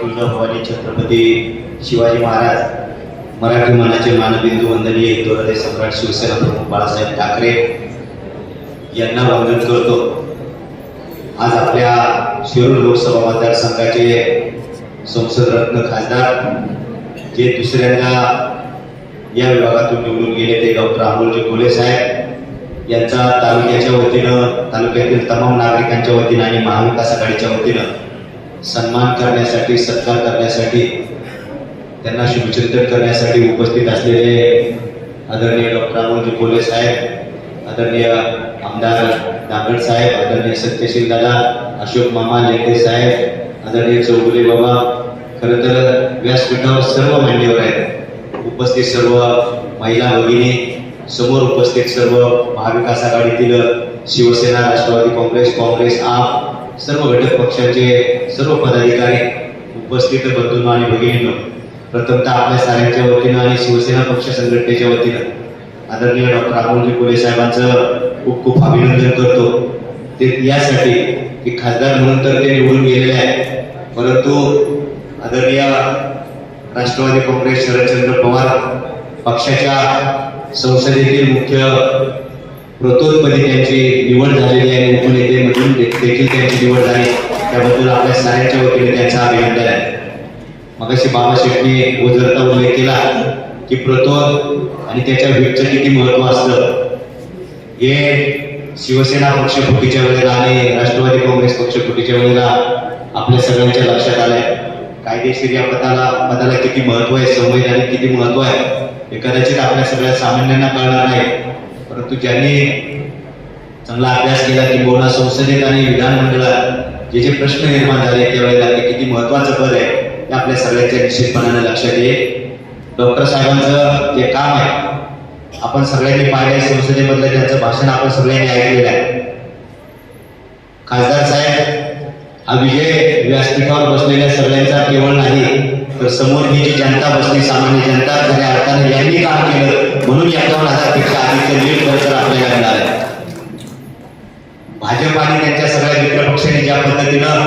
तुळजाभवानी छत्रपती शिवाजी महाराज मराठी मनाचे मानबिंदू वंदनीय हिंदुहृदय सम्राट शिवसेना प्रमुख बाळासाहेब ठाकरे यांना वंदन करतो. आज आपल्या शिरूर लोकसभा मतदारसंघाचे संसद रत्न खासदार जे दुसऱ्यांदा या विभागातून निवडून गेले ते डॉक्टर अमोलजी कोले साहेब. यांचा तालुक्याच्या वतीनं तालुक्यातील तमाम नागरिकांच्या वतीनं आणि महाविकास आघाडीच्या वतीनं सन्मान करण्यासाठी सत्कार करण्यासाठी त्यांना शुभचिंतन करण्यासाठी उपस्थित असलेले आदरणीय डॉक्टर अमोलजी कोले साहेब आदरणीय आमदार दाभड साहेब आदरणीय सत्यशील दादा अशोक मामा लेटे साहेब आदरणीय चौगुले बाबा खरं तर व्यासपीठावर सर्व मान्यवर आहेत. उपस्थित सर्व महिला भगिनी समोर उपस्थित सर्व महाविकास आघाडीतील शिवसेना राष्ट्रवादी काँग्रेस काँग्रेस आप सर्व घटक पक्षाचे सर्व पदाधिकारी उपस्थित बंधूंनो आणि भगिनींनो प्रथमतः आपल्या साऱ्यांच्या वतीनं आणि शिवसेना पक्ष संघटनेच्या वतीनं आदरणीय डॉक्टर अमोलजी कोले साहेबांचं खूप खूप अभिनंदन करतो. ते यासाठी की खासदार म्हणून तर ते निवडून गेलेले आहेत. परंतु आदरणीय राष्ट्रवादी काँग्रेस शरदचंद्र पवार पक्षाच्या संसदेतील मुख्य प्रतोदपदी त्यांची निवड झालेली आहे उपनेते म्हणून देखील त्यांची निवड झाली. त्याबद्दल आपल्या साऱ्याच्या वतीने त्यांचं अभिनंदन आहे. मगाशी बाबा शेट्टी उजरता उल्लेख केला की प्रतोद आणि त्याच्या व्हीपचं किती महत्त्व असतं. हे शिवसेना पक्ष फुटीच्या वेळेला आणि राष्ट्रवादी काँग्रेस पक्ष फुटीच्या वेळेला आपल्या सगळ्यांच्या लक्षात आलंय. कायदेशीर या पदाला पदाला किती महत्त्व आहे संवैधानिक किती महत्त्व आहे हे कदाचित आपल्या सगळ्या सामान्यांना कळणार नाही. परंतु ज्यांनी चांगला अभ्यास केला किंबहुना संसदेत आणि विधानमंडळात जे जे प्रश्न निर्माण झाले त्यावेळेला ते किती महत्वाचं पद आहे ते आपल्या सगळ्यांच्या निश्चितपणाने लक्षात येईल. डॉक्टर साहेबांचं जे काम आहे आपण सगळ्यांनी पाहिले संसदेमधलं त्यांचं भाषण आपण सगळ्यांनी ऐकलेलं आहे. खासदार साहेब हा विजय व्यासपीठावर बसलेल्या सगळ्यांचा केवळ नाही तर समोर ही जी जनता बसली सामान्य जनता खऱ्या अर्थाने यांनी काम केलं म्हणून एकावन्न हजारपेक्षा अधिकचं लीड परिसर आपल्याला मिळालं आहे. भाजप आणि त्यांच्या सगळ्या मित्र पक्षांनी ज्या पद्धतीनं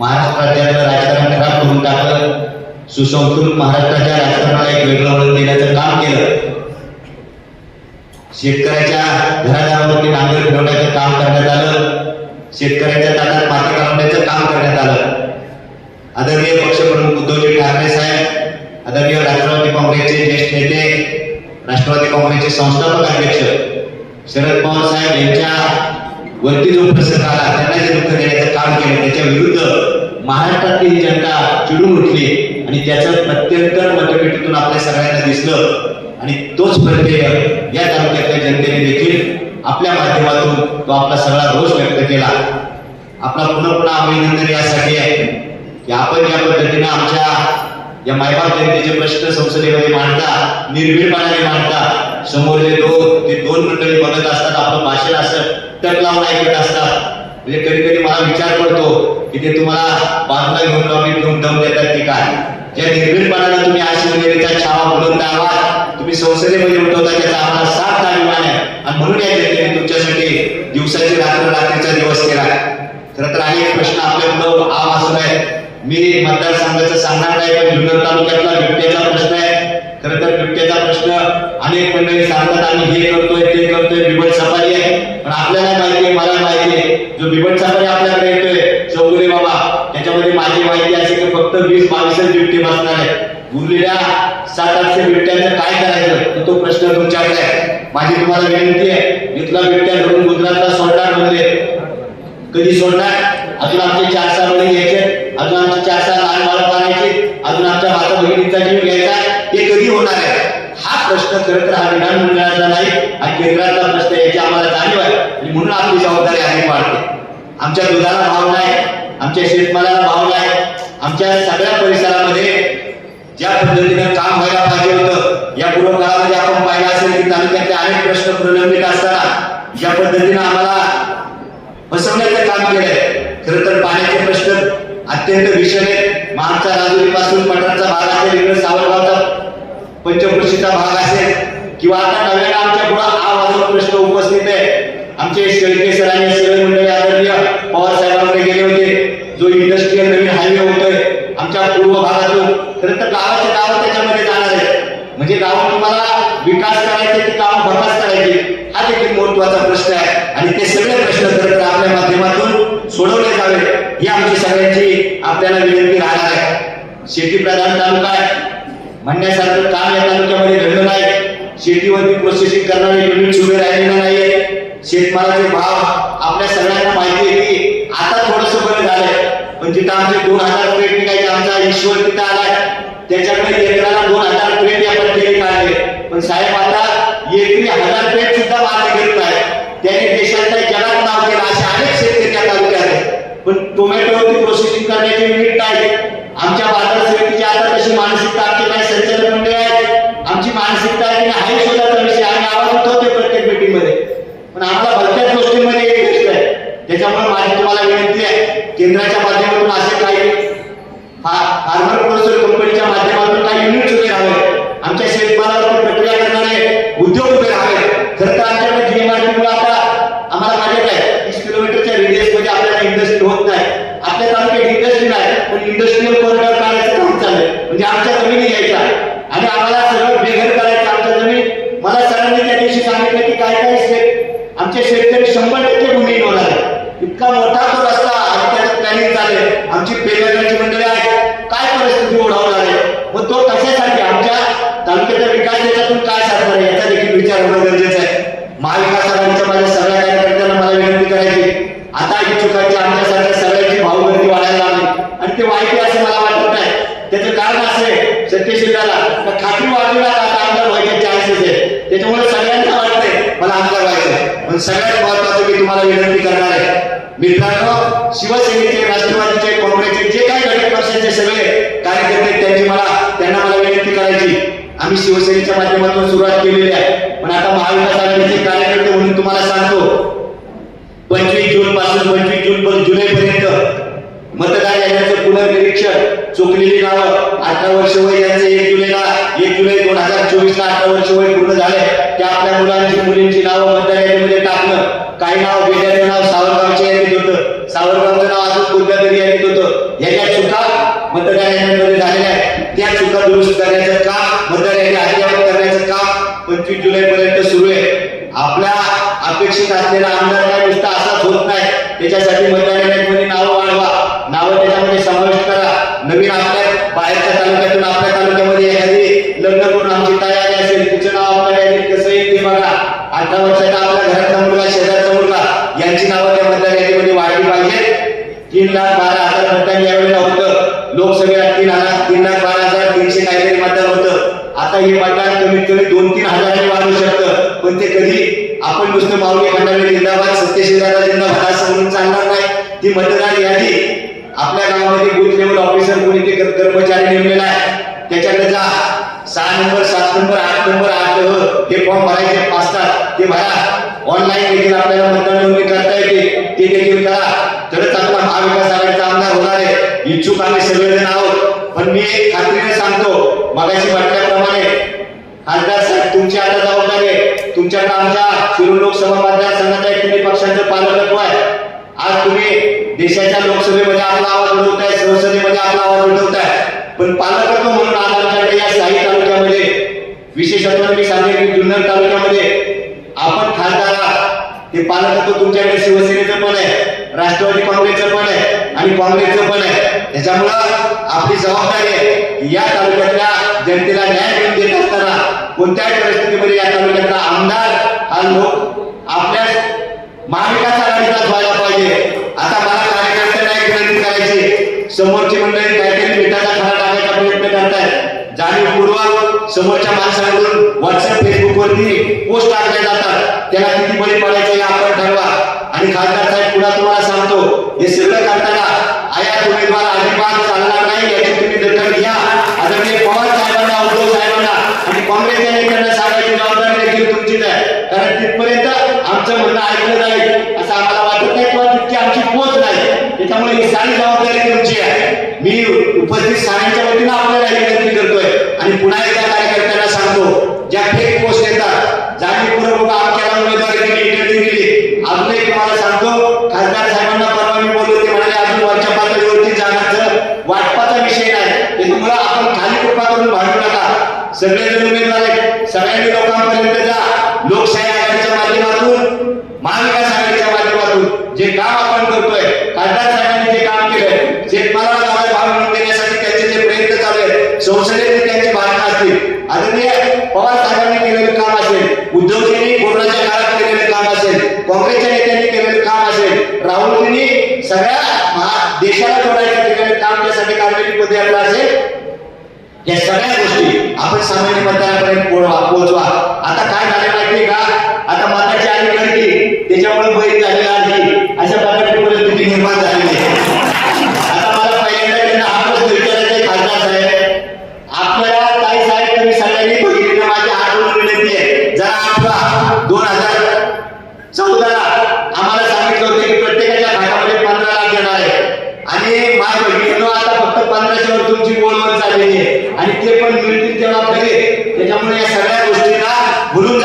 महाराष्ट्र राज्यातलं राजकारण खराब करून टाकलं सुसंस्कृत महाराष्ट्राच्या राजकारणाला एक वेगळं वळण देण्याचं काम केलं शेतकऱ्याच्या घरादारावरती नांगर फिरवण्याचं काम करण्यात आलं शेतकऱ्याच्या ताटात माती घालवण्याचं काम करण्यात आलं आदरणीय पक्षप्रमुख उद्धवजी ठाकरे साहेब आदरणीय राष्ट्रवादी काँग्रेसचे ज्येष्ठ नेते राष्ट्रवादी काँग्रेसचे संस्थापक अध्यक्ष शरद पवार साहेब यांच्या वरती जो प्रसंग आला त्यांना जे दुःख देण्याचं काम केलं त्याच्या विरुद्ध महाराष्ट्रातील जनता चिडून उठली आणि त्याचं प्रत्यंतर मतपेटीतून आपल्या सगळ्यांना दिसलं. आणि तोच प्रत्यय या तालुक्यातल्या जनतेने देखील आपल्या माध्यमातून तो आपला सगळा रोष व्यक्त केला. आपला पुन्हा पुन्हा अभिनंदन यासाठी आहे. आपण या पद्धतीनं आमच्या या मायबाप जनतेचे प्रश्न संसदेमध्ये मांडता निर्भीडपणाने मांडता समोर जे दोन ते दोन मंडळी बघत असतात आपलं भाषण असं टक लावून ऐकत असतात. म्हणजे कधी कधी मला विचार पडतो की ते तुम्हाला बाजूला घेऊन लावून घेऊन दम देतात की काय? ज्या निर्भीडपणानं तुम्ही आशिवनेरीचा छावा बुलंद आवाज तुम्ही संसदेमध्ये उठवता त्याचा आम्हाला साथ अभिमान आहे. आणि म्हणून या जनतेने तुमच्यासाठी दिवसाची रात्र रात्रीचा दिवस केला. खरं तर अनेक प्रश्न आपल्या पुढं आव असू आहे. मी मतदारसंघाचं सांगणार नाही पण जुन्नर तालुक्यातला बिबट्याचा प्रश्न आहे. खरं तर बिबट्याचा प्रश्न अनेक मंडळी सांगतात आम्ही हे करतोय ते करतोय बिबट सफारी आहे. पण आपल्याला माहिती आहे मला माहिती आहे जो बिबट सफारी आपल्याकडे येतोय चौगुले बाबा त्याच्यामध्ये माझी माहिती अशी की फक्त वीस बावीसच बिबटे बसणार आहे उरलेल्या सात आठशे बिबट्यांचं काय करायचं? तर तो प्रश्न तुमच्याकडे आहे. माझी तुम्हाला विनंती आहे इथला बिबट्या धरून गुजरातला सोडणार म्हणजे कधी सोडणार? अजून आमचे चार सहा मुली घ्यायचे. अजून आमचे चार सहा लहान बाळं पाहायचे अजून आमच्या माता बहिणींचा जीव घ्यायचा. हे कधी होणार आहे? हा प्रश्न खरं तर हा विधानमंडळाचा नाही हा केंद्राचा प्रश्न याची आम्हाला जाणीव आहे. आणि म्हणून आपली जबाबदारी आहे वाढते आमच्या दुधाला भाव नाही आमच्या शेतमालाला भाव नाही. आमच्या सगळ्या परिसरामध्ये ज्या पद्धतीनं काम व्हायला पाहिजे होतं या पूर्व काळामध्ये आपण पाहिलं असेल की तालुक्यातले अनेक प्रश्न प्रलंबित असताना ज्या पद्धतीनं आम्हाला फसवण्याचं काम केलंय खरं तर पाण्याचे प्रश्न अत्यंत भीषण आहेत. मागचा राजुरीपासून पठारचा भाग असेल इकडे सावरगावचा पंचकृषीचा भाग असेल किंवा आता नव्याने आमच्या पुढे आवाज प्रश्न उपस्थित आहे. आमचे शेळके सरांनी आणि सगळे मंडळी आदरणीय पवार साहेबांकडे गेले होते. जो इंडस्ट्रीयल नवीन हायवे होतोय आमच्या पूर्व भागातून खरं तर गावाचे गाव त्याच्यामध्ये जाणार आहे. म्हणजे गाव विकास करायचे की काम भकास करायचे हा देखील महत्त्वाचा प्रश्न आहे. आणि ते सगळे प्रश्न खरं तर आपल्या माध्यमातून सोडवले जावे ही आमची सगळ्यांची आपल्याला विनंती राहणार आहे. शेती प्रधान तालुका आहे. म्हणण्यासारखं काम या तालुक्यामध्ये घडलं नाही. शेतीवरती प्रोसेसिंग करणारे युनिट उभे राहिलेलं नाहीये. शेतमालाचे भाव आपल्या सगळ्यांना माहिती आहे की आता थोडस बरं झालंय. पण जिथं आमचे दोन हजार प्लेट निघायचे आमचा ईश्वर तिथं आलाय. त्याच्याकडे एकराला दोन हजार प्लेट या पट्टीने काढले. पण साहेब आता एकरी हजार पेट सुद्धा मागे घेत नाही त्याने देशाच्या जगात नाव केलं असे अनेक शेतकरी त्या तालुक्यात आहेत. पण टोमॅटोवरती प्रोसेसिंग करण्याची युनिट नाही. आमच्या बाजार समितीची आता तशी मानसिकता आमची काही संचालक मंडळ आहेत. आमची मानसिकता आहे की हाही शोधाचा विषय आम्ही आवाज उठवतोय प्रत्येक मीटिंगमध्ये पण आम्हाला भलत्याच गोष्टींमध्ये एक गोष्ट आहे. त्याच्यामुळे माझी तुम्हाला विनंती आहे केंद्राच्या माध्यमातून असे काही हा उद्योग उभे राहावे खरं तर आमच्याकडे जीएमआरटी मुळे आता आम्हाला माहिती आहे तीस किलोमीटरच्या रेडियसमध्ये आपल्याला इंडस्ट्री होत नाही. आपल्या तालुक्यात इंडस्ट्री नाही पण इंडस्ट्रीयल कॉरिडॉर काढायचं काम चाललंय. म्हणजे आमच्या जमिनी यायच्या आणि आम्हाला सगळं बेघर करायचं आमच्या जमीन. मला सरांनी त्या दिवशी सांगितलं की काय काय शेत आमचे शेतकरी शंभर टक्के भूमी होणार आहे इतका मोठा तो रस्ता आणि त्याचं प्लॅनिंग चालेल आमची पेरण्याची मंडळी आहे काय परिस्थिती ओढवणार आहे मग तो कशासाठी आमच्या तालुक्याचा विकास याच्यातून काय साधणार आहे याचा देखील विचार होणं गरजेचं आहे महाविकास आघाडीच्या माझ्या सगळ्या कार्यकर्त्यांना मला विनंती करायची चुकायची आमच्यासारख्या सगळ्यांची भावगर्दी वाढायला लागली. आणि ते वाईट असं मला वाटत नाही. त्याचं कारण असं आहे सत्यशीलाला खात्री वाढलेला आता आमदार व्हायचे चान्सेस आहे त्याच्यामुळे सगळ्यांना वाटतंय मला आमदार व्हायचं पण सगळ्यात महत्वाचं मी तुम्हाला विनंती करणार आहे मित्रांनो शिवसेनेचे राष्ट्रवादीचे काँग्रेसचे जे काही घटक पक्षाचे सगळे कार्यकर्ते आहेत, त्यांची मला त्यांना मला विनंती करायची. आम्ही शिवसेनेच्या माध्यमातून सुरुवात केलेली आहे. पण आता महाविकास आघाडीचे कार्यकर्ते म्हणून तुम्हाला सांगतो पंचवीस जून पासून पंचवीस जून पर्यंत जुलै पर्यंत मतदार याद्यांचं पुनर्निरीक्षण चुकलेली नावं अठरा वर्ष वय यांचं एक जुलैला एक जुलै दोन हजार चोवीस ला अठरा वर्ष वय पूर्ण झाले त्या आपल्या मुलांची मुलींची नावं मतदार यादीमध्ये टाकणं. काही नाव बेजाचं नाव सावरगावच्या यादीत होतं. सावरगावचं नाव अजून कोणत्या तरी यादीत होतं? याच्या चुका मतदार याद्यांमध्ये झालेल्या आहेत त्या चुका दुरुस्त करण्याचं काम मतदार यादी अद्ययावत करण्याचं काम पंचवीस जुलैपर्यंत सुरू आहे. आपल्या अपेक्षित असलेला आमदार नुसता असाच होत नाही. त्याच्यासाठी मतदारांमध्ये नावं वाढवा. नावं त्याच्यामध्ये समाविष्ट करा. नवीन आपल्या बाहेरच्या तालुक्यातून आपल्या तालुक्यामध्ये एखादी लग्न करून आमची तयारी असेल तिचं नाव आपल्या यादीत कसं येईल ते बघा. अठरा वर्षाचा आपल्या घरातला मुलगा शेजारचा मुलगा यांची नावं त्या मतदार यादीमध्ये वाढली पाहिजे तीन लाख बारा हजार मतदान यावेळी होतं लोकसभेला तीन हजार तीन लाख बारा हजार तीनशे काहीतरी मतदान होतं आता हे मतदान कमीत कमी दोन तीन हजाराने वाढू शकतं पण ते कधी आपण नुसतं माऊली खंडाने जिंदाबाद सत्यशिवराला जिंदाबाद असं म्हणून चालणार नाही. ती मतदार यादी आपल्या गावामध्ये बूथ लेवल ऑफिसर कोणी ते कर्मचारी नेमलेला आहे त्याच्याकडे जा. सहा नंबर सात नंबर आठ नंबर आठ हे फॉर्म भरायचे असतात ते भरा. ऑनलाईन देखील आपल्याला मतदान नोंदणी करता येते ते देखील करा. तरच आपला महाविकास आघाडीचा आमदार होणार आहे. इच्छुक आम्ही सगळेजण आहोत. पण मी खात्रीने सांगतो मगाशी म्हटल्याप्रमाणे आमदार साहेब तुमची आता जबाबदारी आहे. तुमच्याकडे आमच्या शिरूर लोकसभा मतदारसंघाचा एक तुम्ही पक्षांचं पालकत्व आहे. आज तुम्ही देशाच्या लोकसभेमध्ये आपला आवाज उठवताय संसदेमध्ये आपला आवाज उठवताय पण पालकत्व म्हणून आज आमच्याकडे या साई तालुक्यामध्ये विशेषत्वाने मी सांगेन की जुन्नर तालुक्यामध्ये आपण खासदार आहात. ते पालकत्व तुमच्याकडे शिवसेनेचं पण आहे राष्ट्रवादी काँग्रेसचं पण आहे आणि काँग्रेसचं पण आहे. त्याच्यामुळं आपली जबाबदारी आहे. या तालुक्यातल्या जनतेला न्याय मिळवून देत असताना कोणत्याही परिस्थितीमध्ये या तालुक्यातला आमदार हा लोक आपल्या महाविकास आघाडीचाच व्हायला पाहिजे. आता मला कार्यकर्त्यांना एक विनंती करायची. समोरची मंडळी काहीतरी मिठाचा खरा टाकायचा प्रयत्न करतायत. जाणीवपूर्वक समोरच्या माणसांकडून व्हॉट्सअप फेसबुकवरती पोस्ट टाकल्या जातात. त्याला किती बळी पडायचं हे आपण ठरवा. आणि खासदार साहेब पुन्हा तुम्हाला सांगतो हे सगळं करताना आयात उमेदवार अजिबात चालणार नाही याची तुम्ही दखल घ्या आदरणीय पवार साहेबांना उद्धव साहेबांना आणि काँग्रेसच्या नेत्यांना सांगायची पाहिजे तुमची नाही. कारण तिथपर्यंत आमचं म्हणणं ऐकलं जाईल. असं आम्हाला वाटत नाही किंवा तितकी आमची पोच नाही. त्याच्यामुळे ही सारी जबाबदारी तुमची आहे. मी उपस्थित साऱ्यांच्या वतीनं आपल्याला विनंती करतोय. आणि पुन्हा एकदा कार्यकर्त्यांना सांगतो ज्या फेक पोस्ट येतात जाणीवपूर्वक आमच्याला उमेदवारी दिली इंटरव्ह्यू दिली अजून एक तुम्हाला सांगतो खासदार साहेबांना परवा मी बोललो ते म्हणाले अजून वरच्या पातळीवरती जाण्याचं वाटपाचा विषय नाही सगळेजण उमेदवार आहेत सगळ्यांनी लोकांपर्यंत जा लोकशाही आघाडीच्या माध्यमातून महाविकास आघाडीच्या माध्यमातून जे काम आपण करतोय खासदार साहेबांनी जे काम केलंय शेतमालाला भाव भाव मिळवून देण्यासाठी त्यांचे जे प्रयत्न चालू आहेत संसदेत त्यांची भाषणं असतील आदरणीय पवार साहेबांनी केलेलं काम असेल उद्धवजींनी कोरोनाच्या काळात केलेलं काम असेल काँग्रेसच्या नेत्यांनी केलेलं काम असेल राहुलजींनी सगळ्या देशाला जोडायचं केलेलं काम त्यासाठी काढलेली पदयात्रा असेल या सगळ्या गोष्टी आपण सामान्य मतदारापर्यंत पोहोचवा. आता काय झालं माहिती का? नाही त्याच्यामुळे बैल झालेला आधी अशा प्रकारची परिस्थिती निर्माण झालेली आहे. आता मला पहिल्यांदा त्यांना हा प्रश्न विचारायचा खासदार साहेब. आपल्याला ताई साहेब तुम्ही सगळ्यांनी बघितलं माझी आठवण विनंती आहे. जरा आठवा दोन हजार चौदाला आम्हाला सांगितलं होतं की प्रत्येकाच्या पंधरा लाख आहे. आणि माय बहिणीनं आता फक्त पंधराशेवर तुमची बोलवण चाललेली आहे. आणि ते पण मिळतील तेव्हा पहिले त्याच्यामुळे या सगळ्या गोष्टींना भुलून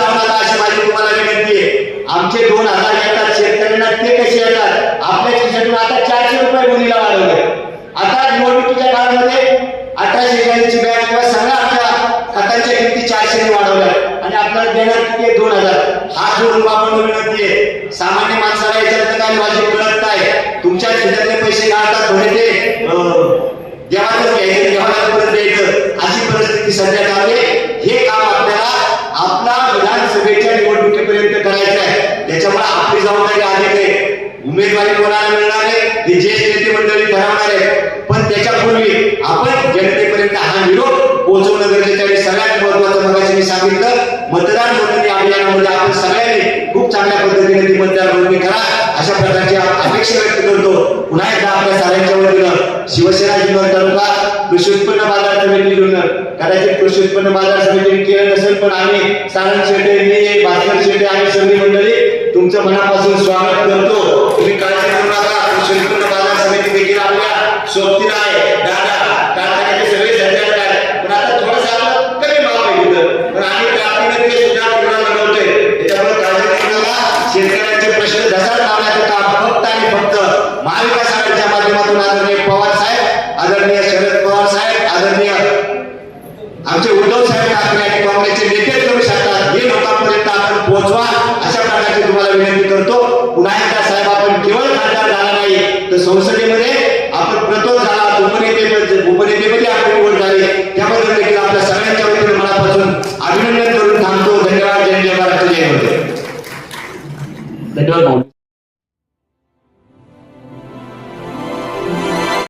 आमचे दोन हजार येतात शेतकऱ्यांना ते कसे येतात? आपल्या खिशातून आता चारशे रुपये गुन्हेला वाढवले. आता निवडणुकीच्या काळामध्ये अठराशे शहाऐंशी बॅग किंवा सगळ्या आमच्या खतांच्या किमती चारशे वाढवल्या. आणि आपल्याला देणार किती दोन हजार. हा जोडून आपण विनंती आहे सामान्य माणसाला याच्यात काय लॉजिक कळत नाही. तुमच्या खिशातले पैसे काढतात म्हणे ते. देवाचं घ्यायचं देवाला परत द्यायचं. अशी परिस्थिती सध्या चालू हे काम आपल्याला आपला विधानसभेच्या निवडणुकीपर्यंत करायचं त्याच्यामुळे आपली जबाबदारी अधिक आहे. उमेदवारी कोणाला मिळणार आहे? हे ज्येष्ठ नेते मंडळी ठरवणार आहे. पण त्याच्यापूर्वी आपण जनतेपर्यंत हा विरोध पोहोचवणं गरजेचं आहे. सगळ्यात महत्वाचं मगाशी मी सांगितलं मतदार नोंदणी अभियानामध्ये आपण सगळ्यांनी खूप चांगल्या पद्धतीने ती मतदार नोंदणी करा अशा प्रकारची अपेक्षा व्यक्त करतो. पुन्हा एकदा आपल्या साऱ्यांच्या वतीनं शिवसेना जिल्हा तालुका कृषी उत्पन्न बाजार समिती जुन्नर कदाचित कृषी उत्पन्न बाजार समितीने केलं नसेल पण आम्ही सारंग शेटे मी भास्कर शेटे आणि सगळी मंडळी तुमचं मनापासून स्वागत करतो.